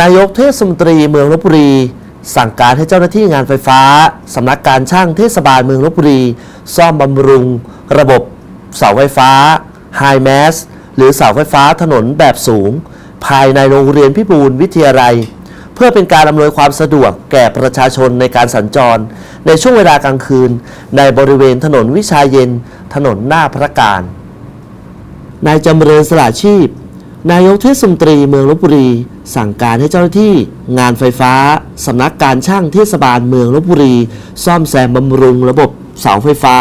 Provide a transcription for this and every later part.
นายกเทศมนตรีเมืองลบบุรี สั่งการให้เจ้าหน้าที่งานไฟฟ้าสำนักการช่างเทศบาลเมืองลบบุรี ซ่อมบำรุง ระบบ เสาไฟฟ้า High Mass หรือเสาไฟฟ้าถนนแบบสูง ภายในโรงเรียนพิบูลวิทยาลัย เพื่อเป็นการอำนวยความสะดวกแก่ประชาชนในการสัญจร ในช่วงเวลากลางคืน ในบริเวณถนนวิชาเย็น ถนนหน้าพระการนายจำเริญสละชีพ นายกเทศมนตรีเมืองลบบุรี สั่งการให้เจ้าหน้าที่ งานไฟฟ้า สำนักการช่างเทศบาลเมืองลบบุรี ซ่อมแซมบำรุงระบบเสาไฟฟ้า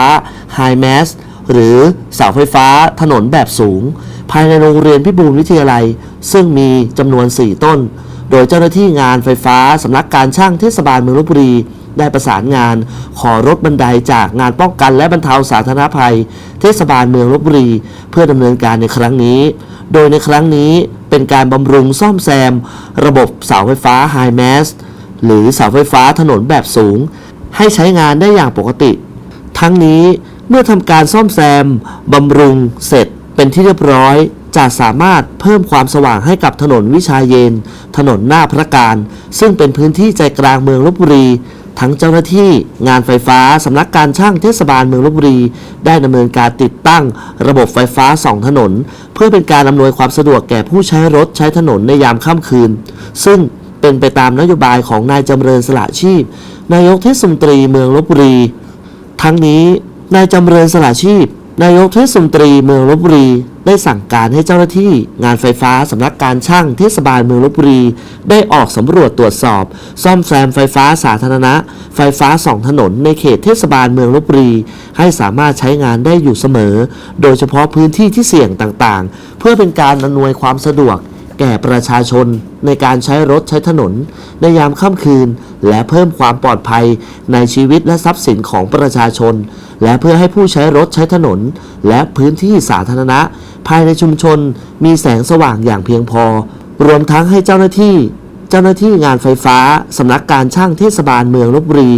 High Mass หรือเสาไฟฟ้าถนนแบบสูง ภายในโรงเรียนพิบูลวิทยาลัย ซึ่งมีจำนวน 4 ต้น โดยเจ้าหน้าที่งานไฟฟ้าสำนักการช่างเทศบาลเมืองลบบุรี ได้ประสานงาน ขอรถบันไดจากงานป้องกันและบรรเทาสาธารณภัย เทศบาลเมืองลบบุรี เพื่อดำเนินการในครั้งนี้ โดยในครั้งนี้เป็นการบำรุงซ่อมแซม ระบบเสาไฟฟ้า High Mass หรือเสาไฟฟ้าถนนแบบสูง ให้ใช้งานได้อย่างปกติ ทั้งนี้เมื่อทำการซ่อมแซมบำรุงเสร็จเป็นที่เรียบร้อยจะสามารถเพิ่มความสว่างให้กับถนนวิชาเยน ถนนหน้าพระการ ซึ่งเป็นพื้นที่ใจกลางเมืองลบบุรี ทั้งเจ้าหน้าที่งานไฟฟ้าสำนักการช่างเทศบาลเมืองลบบุรี ได้ดำเนินการติดตั้งระบบไฟฟ้าสองถนน เพื่อเป็นการอำนวยความสะดวกแก่ผู้ใช้รถใช้ถนนในยามค่ำคืน ซึ่งเป็นไปตามนโยบายของนายจำเริญสละชีพ นายกเทศมนตรีเมืองลบบุรี ทั้งนี้นายจำเริญสละชีพ นายกเทศมนตรีเมืองลบบุรี ได้สั่งการให้เจ้าหน้าที่ งานไฟฟ้าสำนักการช่างเทศบาลเมืองลบบุรี ได้ออกสำรวจตรวจสอบ ซ่อมแซมไฟฟ้าสาธารณะ ไฟฟ้าสองถนนในเขตเทศบาลเมืองลบบุรี ให้สามารถใช้งานได้อยู่เสมอ โดยเฉพาะพื้นที่ที่เสี่ยงต่างๆ เพื่อเป็นการอำนวยความสะดวก แก่ประชาชนในการใช้รถใช้ถนน ในยามค่ำคืน และเพิ่มความปลอดภัยในชีวิตและทรัพย์สินของประชาชน และเพื่อให้ผู้ใช้รถใช้ถนน และพื้นที่สาธารณะ ภายในชุมชนมีแสงสว่างอย่างเพียงพอ รวมทั้งให้เจ้าหน้าที่เจ้าหน้าที่งานไฟฟ้า สำนักการช่างเทศบาลเมืองลบบุรี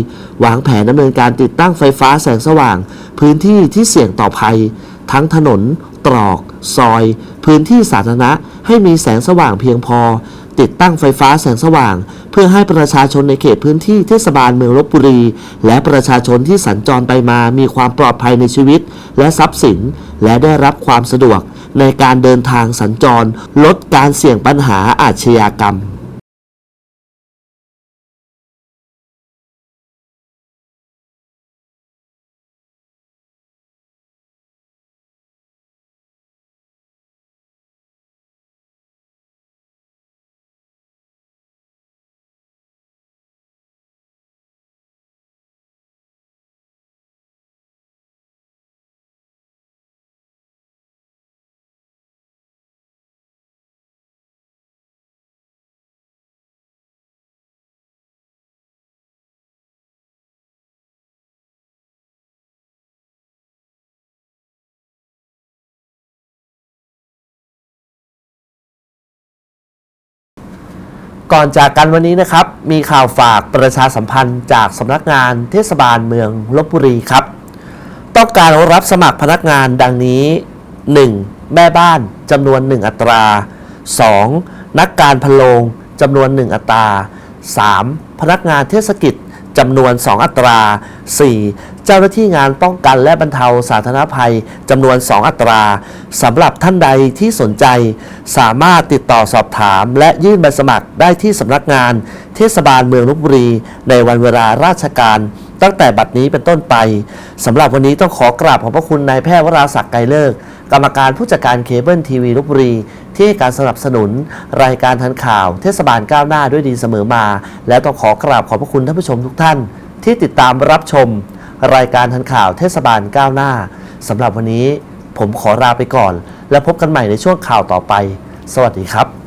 วางแผนดำเนินการติดตั้งไฟฟ้าแสงสว่าง พื้นที่ที่เสี่ยงต่อภัย ทั้งถนน ตรอก ซอย พื้นที่สาธารณะให้มีแสงสว่างเพียงพอ ติดตั้งไฟฟ้าแสงสว่าง เพื่อให้ประชาชนในเขตพื้นที่เทศบาลเมืองลบบุรี และประชาชนที่สัญจรไปมามีความปลอดภัยในชีวิต และทรัพย์สิน และได้รับความสะดวก ในการเดินทางสัญจร ลดการเสี่ยงปัญหาอาชญากรรม ก่อนจากกันวันนี้นะครับ มีข่าวฝากประชาสัมพันธ์จากสำนักงานเทศบาลเมืองลบบุรีครับ ต้องการรับสมัครพนักงานดังนี้ 1. แม่บ้านจำนวน 1 อัตรา 2. นักการพโลงจำนวน 1 อัตรา 3. พนักงานเทศกิจ จำนวน 2 อัตรา 4. เจ้าหน้าที่งานป้องกันและบรรเทาสาธารณภัยจำนวน 2 อัตราสำหรับท่านใดที่สนใจ สามารถติดต่อสอบถาม และยื่นใบสมัครได้ที่สำนักงาน เทศบาลเมืองลบบุรี ในวันเวลาราชการ ตั้งแต่บัดนี้เป็นต้นไปสำหรับวันนี้ต้องขอกราบขอบพระคุณนายแพทย์วราศักดิ์ไกรเลิก กรรมการผู้จัดการเคเบิลทีวีลบบุรี ที่ให้การสนับสนุน รายการทันข่าว เทศบาลก้าวหน้าด้วยดีเสมอมา และต้องขอกราบขอบพระคุณท่านผู้ชมทุกท่าน ที่ติดตามรับชม รายการทันข่าว เทศบาลก้าวหน้าสำหรับวันนี้ผมขอลาไปก่อน และพบกันใหม่ในช่วงข่าวต่อไป สวัสดีครับ